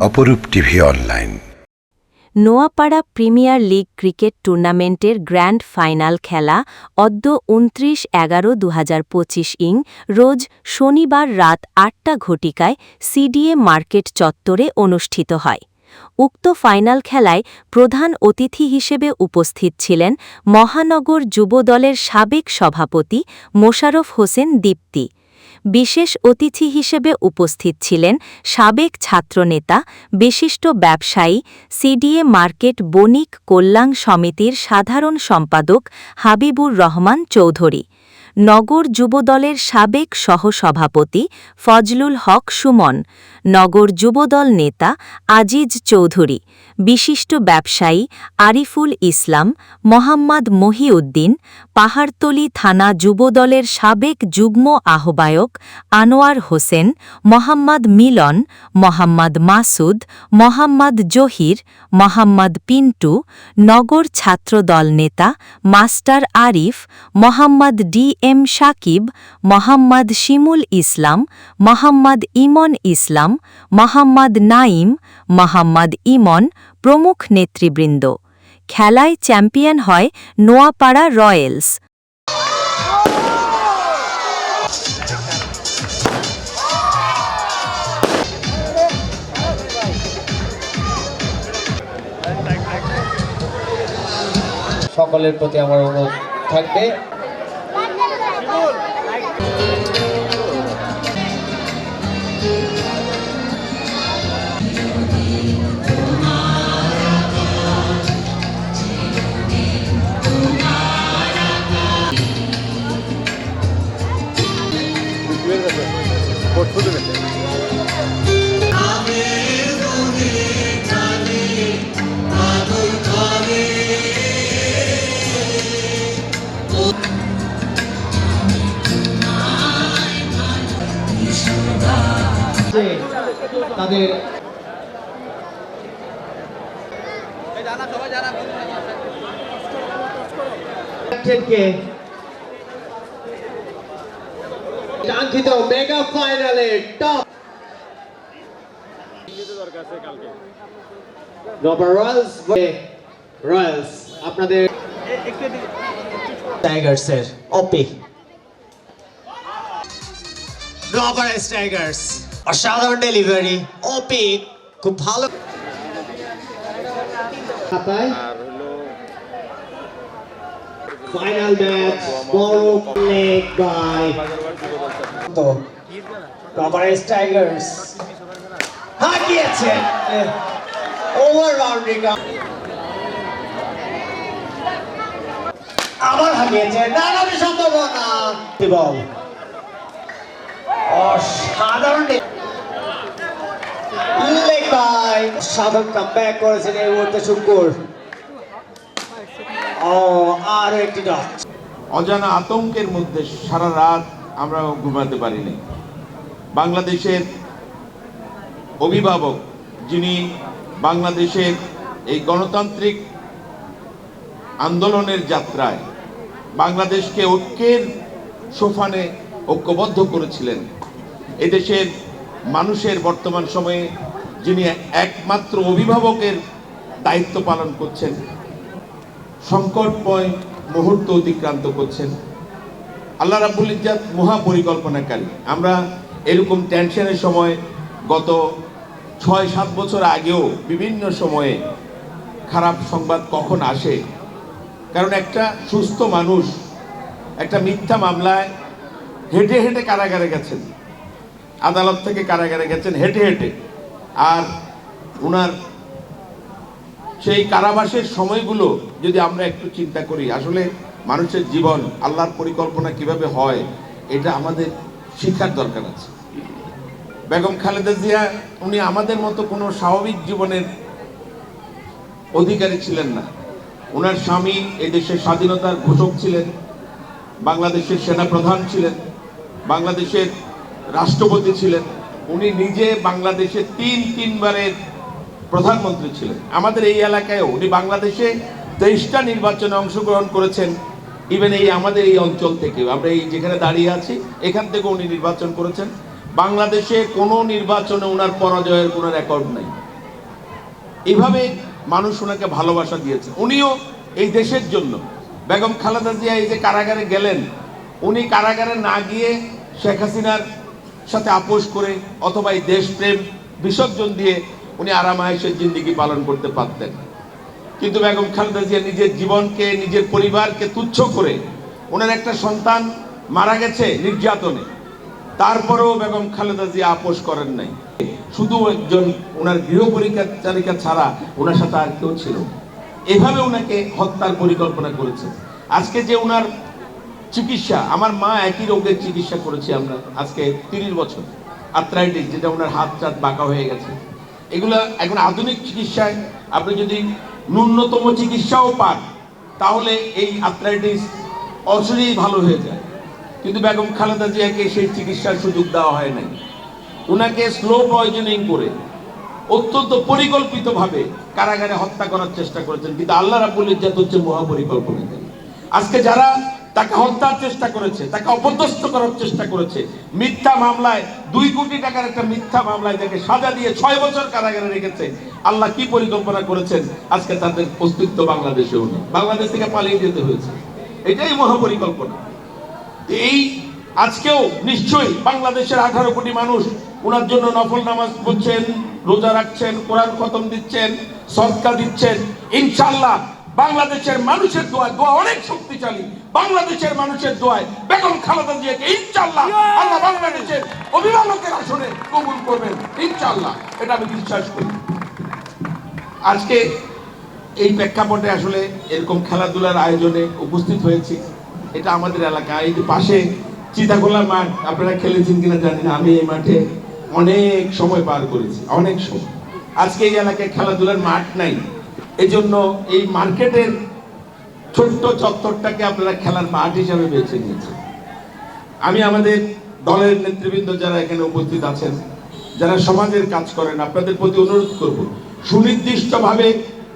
Aparup TV online. Noapara premier league cricket টুর্নামেন্টের grand final খেলা অদ্য উনত্রিশ এগারো দু ইং, রোজ শনিবার রাত আটটা ঘটিকায় সিডিএ মার্কেট চত্বরে অনুষ্ঠিত হয়। উক্ত ফাইনাল খেলায় প্রধান অতিথি হিসেবে উপস্থিত ছিলেন মহানগর যুবদলের সাবেক সভাপতি মোশারফ হোসেন দীপ্তি। বিশেষ অতিথি হিসেবে উপস্থিত ছিলেন সাবেক ছাত্রনেতা, বিশিষ্ট ব্যবসায়ী, সিডিএ মার্কেট বণিক কল্যাণ সমিতির সাধারণ সম্পাদক হাবিবুর রহমান চৌধুরী, নগর যুবদলের সাবেক সহসভাপতি ফজলুল হক সুমন নগর যুবদল নেতা আজিজ চৌধুরী, বিশিষ্ট ব্যবসায়ী আরিফুল ইসলাম, মোহাম্মদ মহিউদ্দিন, পাহাড়তলি থানা যুবদলের সাবেক যুগ্ম আহ্বায়ক আনোয়ার হোসেন, মোহাম্মদ মিলন, মোহাম্মদ মাসুদ, মোহাম্মদ জহির, মোহাম্মদ পিন্টু, নগর ছাত্রদল নেতা master Arif, Mohammad D M Sakib, Mohammad Shimul Islam, Mohammad Emon Islam Mohammad Naim Mohammad Emon প্রমুখ নেতৃবৃন্দ। খেলায় চ্যাম্পিয়ন হয় নোয়াপাড়া রয়্যালস। সকলের প্রতি আমার অনুরোধ থাকবে। যে তাদের কাঙ্ক্ষিত মেগা ফাইনালে টপ রয়্যালস টাইগার্স অসাধারণ ডেলিভারি ওপি খুব ভালো। ফাইনাল ম্যাচ বড় লেগ বাই তো রবার টাইগার্স হারিয়েছে। ওভার বাউন্ডারি আবার হারিয়েছে। নানান সম্ভাবনা। বল অসাধারণ কামব্যাক করেছেন এই মুহূর্তে আর একটি ডট অজানা আতঙ্কের মধ্যে সারা রাত আমরা ঘুমাতে পারিনি। বাংলাদেশের অভিভাবক যিনি বাংলাদেশের এই গণতান্ত্রিক আন্দোলনের যাত্রায় বাংলাদেশকে ঐক্যের সোফানে ঐক্যবদ্ধ করেছিলেন এদেশের মানুষের বর্তমান সময়ে যিনি একমাত্র অভিভাবকের দায়িত্ব পালন করছেন, সংকটময় মুহূর্ত অতিক্রান্ত করছেন। আল্লাহ রাব্বুল ইজ্জাত মহা পরিকল্পনাকারী আমরা এরকম টেনশনের সময় গত ছয়, সাত বছর আগেও বিভিন্ন সময়ে খারাপ সংবাদ কখন আসে? কারণ একটা সুস্থ মানুষ একটা মিথ্যা মামলায় হেঁটে হেঁটে কারাগারে গেছেন। আদালত থেকে কারাগারে গেছেন, হেঁটে হেঁটে। আর ওনার সেই কারাবাসের সময়গুলো যদি আমরা একটু চিন্তা করি, আসলে মানুষের জীবন, আল্লাহর পরিকল্পনা কীভাবে হয়, এটা আমাদের শিক্ষার দরকার আছে। বেগম খালেদা জিয়া, উনি আমাদের মতো কোনো স্বাভাবিক জীবনের অধিকারী ছিলেন না। ওনার স্বামী এদেশের স্বাধীনতার ঘোষক ছিলেন, বাংলাদেশের সেনাপ্রধান ছিলেন, বাংলাদেশের রাষ্ট্রপতি ছিলেন, উনি নিজে বাংলাদেশে তিন তিনবারের প্রধানমন্ত্রী ছিলেন। আমাদের এই এলাকায়ও উনি বাংলাদেশে তেইশটা নির্বাচনে অংশগ্রহণ করেছেন। ইভেন এই আমাদের এই অঞ্চল থেকে, আমরা এই যেখানে দাঁড়িয়ে আছি, এখান থেকে উনি নির্বাচন করেছেন। বাংলাদেশে কোনো নির্বাচনে ওনার পরাজয়ের কোনো রেকর্ড নাই। এইভাবে মানুষ ওনাকে ভালোবাসা দিয়েছে। উনিও এই দেশের জন্য, বেগম খালেদা জিয়া এই যে কারাগারে গেলেন, উনি কারাগারে না গিয়ে শেখ হাসিনার সাথে আপোষ করে অথবা এই দেশপ্রেম বিসর্জন দিয়ে উনি আরামায়েশের জিন্দিগি পালন করতে পারতেন। কিন্তু বেগম খালেদা জিয়া নিজের জীবনকে, নিজের পরিবারকে তুচ্ছ করে ওনার একটা সন্তান মারা গেছে নির্যাতনে। তারপরেও বেগম খালেদা জিয়া আপোষ করেন নাই। শুধু একজন ওনার গৃহ পরিচারিকা ছাড়া ওনার সাথে আর কেউ ছিল এভাবে ওনাকে হত্যার পরিকল্পনা করেছে। আজকে যে ওনার চিকিৎসা, আমার মা একই রোগের চিকিৎসা করেছি আমরা আজকে তিরিশ বছর। আর্থ্রাইটিস যেটা ওনার হাত চাত বাঁকা হয়ে গেছে। এগুলা এখন আধুনিক চিকিৎসায় আপনি যদি ন্যূনতম চিকিৎসাও পান, তাহলে এই আর্থ্রাইটিস অচিরেই ভালো হয়ে যায়। কিন্তু বেগম খালেদা জিয়াকে সেই চিকিৎসার সুযোগ দেওয়া হয় নাই। ওনাকে স্লো পয়জনিং করে অত্যন্ত পরিকল্পিতভাবে কারাগারে হত্যা করার চেষ্টা করেছেন। কিন্তু আল্লাহ রাবুল ইজ্জাত হচ্ছে মহাপরিকল্পনা। আজকে যারা তাকে হত্যার চেষ্টা করেছে, তাকে অপদস্থ করার চেষ্টা করেছে। মিথ্যা মামলায়, দুই কোটি টাকার একটা মিথ্যা মামলায় তাকে সাজা দিয়ে ছয় বছর কারাগারে রেখেছে। আল্লাহ কি পরিকল্পনা করেছেন? আজকে তাদের অস্তিত্ব বাংলাদেশেও নেই বাংলাদেশ থেকে পালিয়ে যেতে হয়েছে। এটাই মহাপরিকল্পনা এই আজকেও নিশ্চয়ই বাংলাদেশের আঠারো কোটি মানুষ ওনার জন্য নফল নামাজ পড়ছেন, রোজা রাখছেন, কোরআন খতম দিচ্ছেন, সদকা দিচ্ছেন। ইনশাল্লাহ বাংলাদেশের মানুষের দোয়া দোয়া অনেক শক্তিশালী। বাংলাদেশের মানুষের দোয়ায় বেগম খালেদা জিয়াকে ইনশাল্লাহ আল্লাহ বাংলাদেশের অভিভাবকের আসনে কবুল করবেন ইনশাল্লাহ এটা আমি বিশ্বাস করি। আজকে এই প্রেক্ষাপটে আসলে এরকম খেলাধুলার আয়োজনে উপস্থিত হয়েছি। এটা আমাদের এলাকা। এই পাশে চিতাগোলা মাঠ আপনারা খেলেছেন কিনা জানি না। আমি এই মাঠে অনেক সময় পার করেছি অনেক সময়। আজকে এই এলাকায় খেলাধুলার মাঠ নাই। এজন্য এই মার্কেটের ছোট্ট চত্বরটাকে আপনারা খেলার মাঠ হিসাবে বেছে নিয়েছেন। আমি আমাদের দলের নেতৃবৃন্দ যারা এখানে উপস্থিত আছেন, যারা সমাজের কাজ করেন, আপনাদের প্রতি অনুরোধ করব, সুনির্দিষ্টভাবে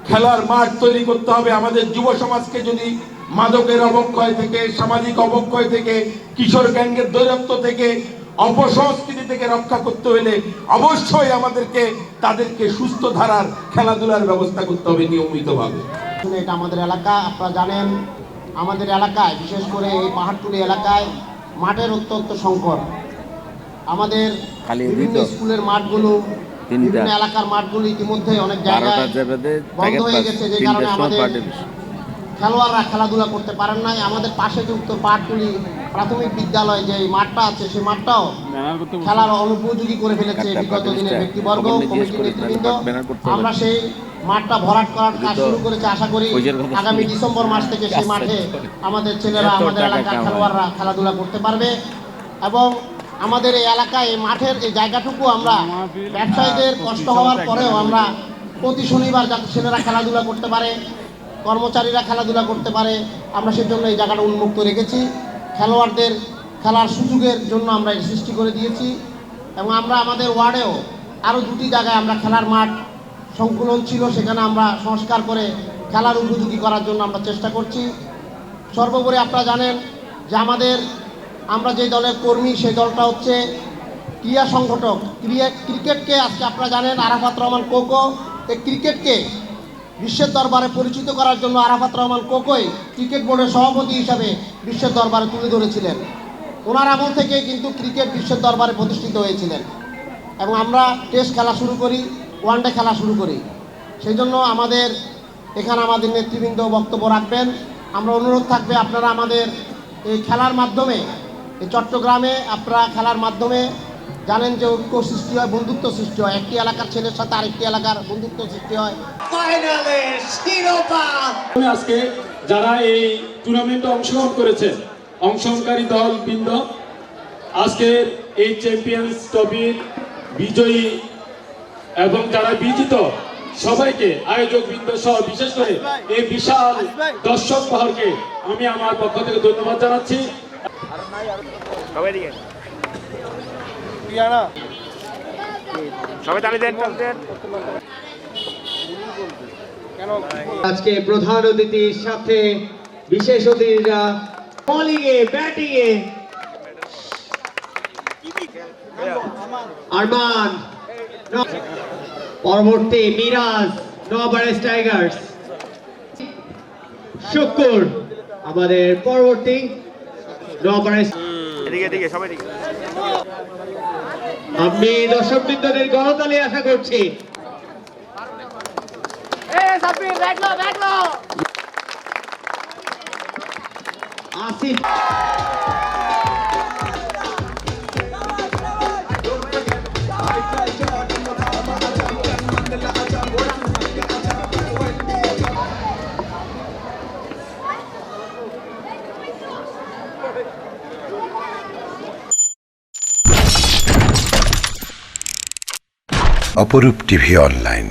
খেলার মাঠ তৈরি করতে হবে। আমাদের যুব সমাজকে যদি মাদকের অবক্ষয় থেকে, সামাজিক অবক্ষয় থেকে, কিশোর গ্যাংয়ের দৈরত্ব থেকে অপসংস্কৃতি থেকে রক্ষা করতে হলে অবশ্যই আমাদেরকে তাদেরকে সুস্থ ধারার খেলাধুলার ব্যবস্থা করতে হবে নিয়মিতভাবে। এটা আমাদের এলাকা আপনারা জানেন আমাদের এলাকায় বিশেষ করে এই পাহাড়টুলি এলাকায় মাঠের অত্যন্ত সংকট। আমাদের বিভিন্ন স্কুলের মাঠগুলো বিভিন্ন এলাকার মাঠগুলো ইতিমধ্যে অনেক জায়গায় বন্ধ হয়ে গেছে যে কারণে আমাদের খেলোয়াড়রা খেলাধুলা করতে পারেন নাই। আমাদের পাশে যে উত্তর পাহাড়টুলি প্রাথমিক বিদ্যালয় যে মাঠটা আছে সেই মাঠটাও খেলার অনুপযোগী করে ফেলেছে বিগত দিনের ব্যক্তিবর্গ কমিটির নেতৃবৃন্দ। আমরা সেই মাঠটা ভরাট করার কাজ শুরু করেছে। আশা করি আগামী ডিসেম্বর মাস থেকে সেই মাঠে আমাদের ছেলেরা আমাদের এলাকার খেলোয়াড়রা খেলাধুলা করতে পারবে এবং আমাদের এই এলাকায় এই মাঠের এই জায়গাটুকু আমরা ব্যবসায়ীদের কষ্ট হওয়ার পরেও আমরা প্রতি শনিবার যাতে ছেলেরা খেলাধুলা করতে পারে কর্মচারীরা খেলাধুলা করতে পারে আমরা সেজন্য এই জায়গাটা উন্মুক্ত রেখেছি। খেলোয়াড়দের খেলার সুযোগের জন্য আমরা সৃষ্টি করে দিয়েছি এবং আমরা আমাদের ওয়ার্ডেও আরও দুটি জায়গায় আমরা খেলার মাঠ সংকুলন ছিল, সেখানে আমরা সংস্কার করে খেলার উপযোগী করার জন্য আমরা চেষ্টা করছি। সর্বোপরি আপনারা জানেন যে আমাদের, আমরা যে দলের কর্মী সেই দলটা হচ্ছে ক্রীড়া সংগঠক। ক্রিয়া ক্রিকেটকে আজকে আপনারা জানেন আরাফাত রহমান কোকো এই ক্রিকেটকে বিশ্বের দরবারে পরিচিত করার জন্য আরাফাত রহমান কোকোই ক্রিকেট বোর্ডের সভাপতি হিসাবে বিশ্বের দরবারে তুলে ধরেছিলেন। ওনার আমল থেকে কিন্তু ক্রিকেট বিশ্বের দরবারে প্রতিষ্ঠিত হয়েছিলেন। এবং আমরা টেস্ট খেলা শুরু করি ওয়ানডে খেলা শুরু করি। সেই জন্য আমাদের এখানে আমাদের নেতৃবৃন্দ বক্তব্য রাখবেন। আমরা অনুরোধ থাকবে আপনারা আমাদের এই খেলার মাধ্যমে, এই চট্টগ্রামে আপনারা খেলার মাধ্যমে জানেন যে ঐক্য সৃষ্টি হয় বন্ধুত্ব সৃষ্টি হয়। একটি এলাকার ছেলের সাথে আরেকটি এলাকার বন্ধুত্ব সৃষ্টি হয়। ফাইনালে শিরোপা আজকে যারা এই টুর্নামেন্টে অংশগ্রহণ করেছে অংশগ্রহণকারী দল বৃন্দ আজকের এই চ্যাম্পিয়ন্স ট্রফির বিজয়ী এবং যারা বিজিত সবাইকে আয়োজক বৃন্দ সহ বিশেষ করে এই বিশাল দর্শক পাহাড়কে আমি আমার পক্ষ থেকে ধন্যবাদ জানাচ্ছি। আজকে প্রধান অতিথির সাথে বিশেষ অতিথিরা বোলিংয়ে ব্যাটিংয়ে। আরমান পরবর্তী মিরাজ নোয়াপাড়া টাইগার্স। শুকুর আমাদের পরবর্তী নোয়াপাড়া আমি দর্শক বৃন্দদের গণতালি আশা করছি। আসিফ। অপরূপ টিভি অনলাইন